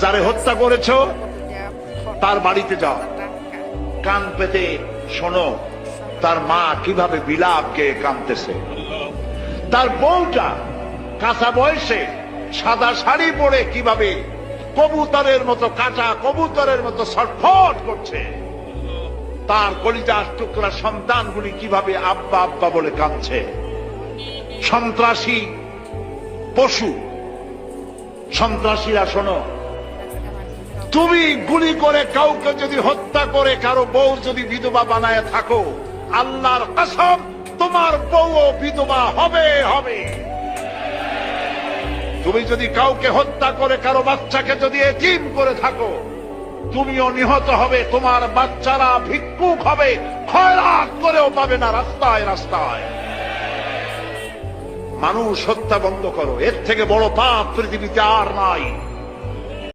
যারে হত্যা করেছ, তার বাড়িতে যাও। কান পেতে শোনো, তার মা কীভাবে বিলাপ কে কাঁদতেছে। তার বউটা কাঁচা বয়সে সাদা শাড়ি পরে কীভাবে কবুতরের মতো কাঁচা কবুতরের মতো ছটফট করছে। তার কলিজার টুকরা সন্তানগুলি কীভাবে আব্বা আব্বা বলে কাঁদছে। সন্ত্রাসী পশু। সন্ত্রাসীরা শোনো তুমি গুলি করে কাউকে যদি হত্যা করে, কারও বউ যদি বিধবা বানায় থাকো, আল্লাহর কসম, তোমার বউও বিধবা হবে হবে। তুমি যদি কাউকে হত্যা করে, কারও বাচ্চাকে যদি এতিম করে থাকো, তুমিও নিহত হবে, তোমার বাচ্চারা ভিক্ষুক হবে, খয়রাত করেও পাবে না রাস্তায় রাস্তায়। মানুষ হত্যা বন্ধ করো, এর থেকে বড় পাপ পৃথিবীতে আর নাই।